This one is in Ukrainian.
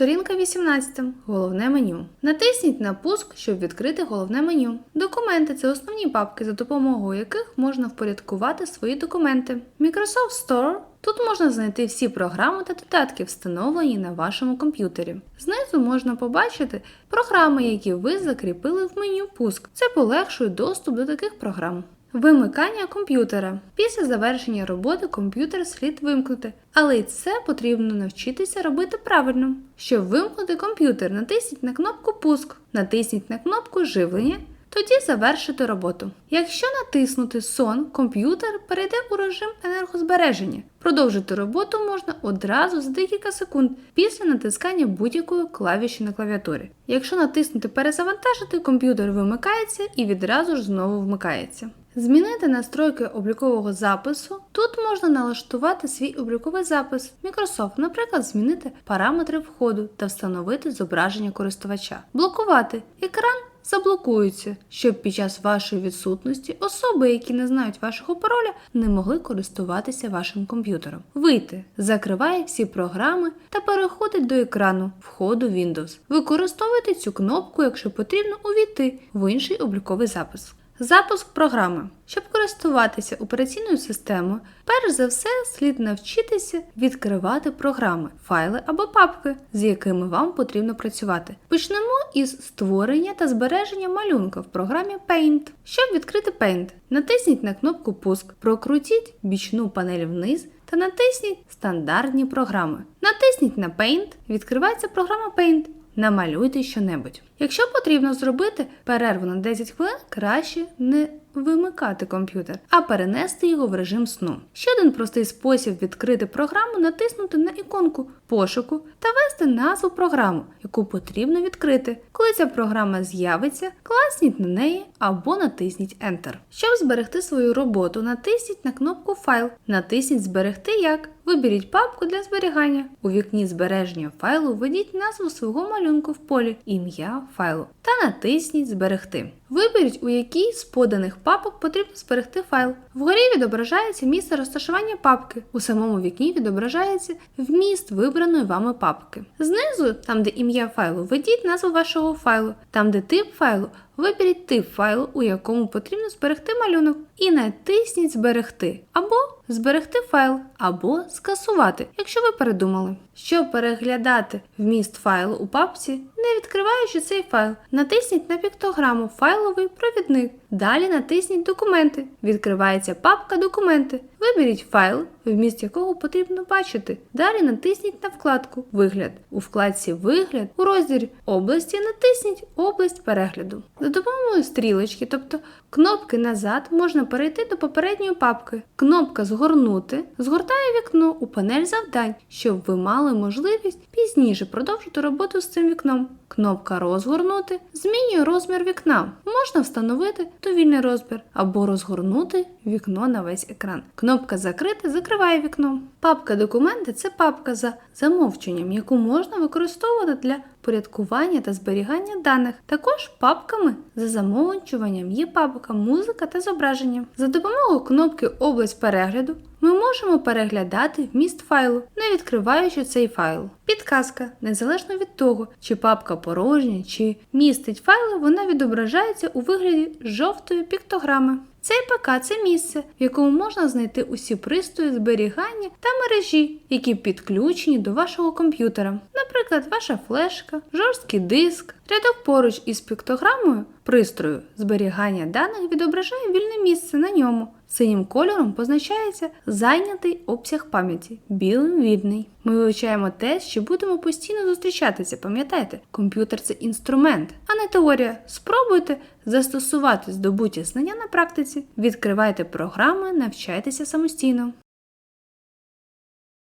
Сторінка 18. Головне меню. Натисніть на пуск, щоб відкрити головне меню. Документи це основні папки, за допомогою яких можна впорядкувати свої документи. Microsoft Store. Тут можна знайти всі програми та додатки, встановлені на вашому комп'ютері. Знизу можна побачити програми, які ви закріпили в меню пуск. Це полегшує доступ до таких програм. Вимикання комп'ютера. Після завершення роботи комп'ютер слід вимкнути, але й це потрібно навчитися робити правильно. Щоб вимкнути комп'ютер, натисніть на кнопку Пуск, натисніть на кнопку Живлення, тоді завершити роботу. Якщо натиснути сон, комп'ютер перейде у режим енергозбереження. Продовжити роботу можна одразу за декілька секунд після натискання будь-якої клавіші на клавіатурі. Якщо натиснути Перезавантажити, комп'ютер вимикається і відразу ж знову вмикається. Змінити настройки облікового запису. Тут можна налаштувати свій обліковий запис Microsoft, наприклад, змінити параметри входу та встановити зображення користувача. Блокувати екран заблокується, щоб під час вашої відсутності особи, які не знають вашого пароля, не могли користуватися вашим комп'ютером. Вийти закриває всі програми та переходить до екрану входу Windows. Використовуйте цю кнопку, якщо потрібно увійти в інший обліковий запис. Запуск програми. Щоб користуватися операційною системою, перш за все слід навчитися відкривати програми, файли або папки, з якими вам потрібно працювати. Почнемо із створення та збереження малюнка в програмі Paint. Щоб відкрити Paint, натисніть на кнопку Пуск, прокрутіть бічну панель вниз та натисніть Стандартні програми. Натисніть на Paint, відкривається програма Paint. Намалюйте щонебудь. Якщо потрібно зробити перерву на 10 хвилин, краще не вимикати комп'ютер, а перенести його в режим сну. Ще один простий спосіб відкрити програму натиснути на іконку пошуку та ввести назву програми, яку потрібно відкрити. Коли ця програма з'явиться, класніть на неї або натисніть Enter. Щоб зберегти свою роботу, натисніть на кнопку Файл, натисніть Зберегти як. Виберіть папку для зберігання. У вікні збереження файлу введіть назву свого малюнку в полі, ім'я файлу та натисніть Зберегти. Виберіть, у якій з поданих папок потрібно зберегти файл. Вгорі відображається місце розташування папки. У самому вікні відображається вміст вибраної вами папки. Знизу, там де ім'я файлу, введіть назву вашого файлу. Там, де тип файлу, виберіть тип файлу, у якому потрібно зберегти малюнок, і натисніть Зберегти або зберегти файл, або скасувати, якщо ви передумали. Щоб переглядати вміст файлу у папці, не відкриваючи цей файл, натисніть на піктограму Файловий провідник. Далі натисніть Документи. Відкривається папка Документи. Виберіть файл, вміст якого потрібно бачити. Далі натисніть на вкладку Вигляд. У вкладці Вигляд у розділі області натисніть область перегляду. За допомогою стрілочки, тобто кнопки назад, можна перейти до попередньої папки. Кнопка Згорнути згортає вікно у панель завдань, щоб ви мали можливість пізніше продовжити роботу з цим вікном. Кнопка Розгорнути змінює розмір вікна. Можна встановити довільний розмір або розгорнути вікно на весь екран. Кнопка Закрити закриває вікно. Папка Документи це папка за замовченням, яку можна використовувати для порядкування та зберігання даних. Також папками за замовчуванням є папка Музика та зображення. За допомогою кнопки Область перегляду ми можемо переглядати вміст файлу, не відкриваючи цей файл. Підказка. Незалежно від того, чи папка порожня, чи містить файли, вона відображається у вигляді жовтої піктограми. Цей ПК це місце, в якому можна знайти усі пристрої зберігання та мережі, які підключені до вашого комп'ютера. Наприклад, ваша флешка, жорсткий диск. Рядок поруч із піктограмою пристрою зберігання даних відображає вільне місце на ньому. Синім кольором позначається зайнятий обсяг пам'яті, білим вільний. Ми вивчаємо те, що будемо постійно зустрічатися, пам'ятайте, комп'ютер це інструмент, а не теорія. Спробуйте застосувати здобуті знання на практиці, відкривайте програми, навчайтеся самостійно.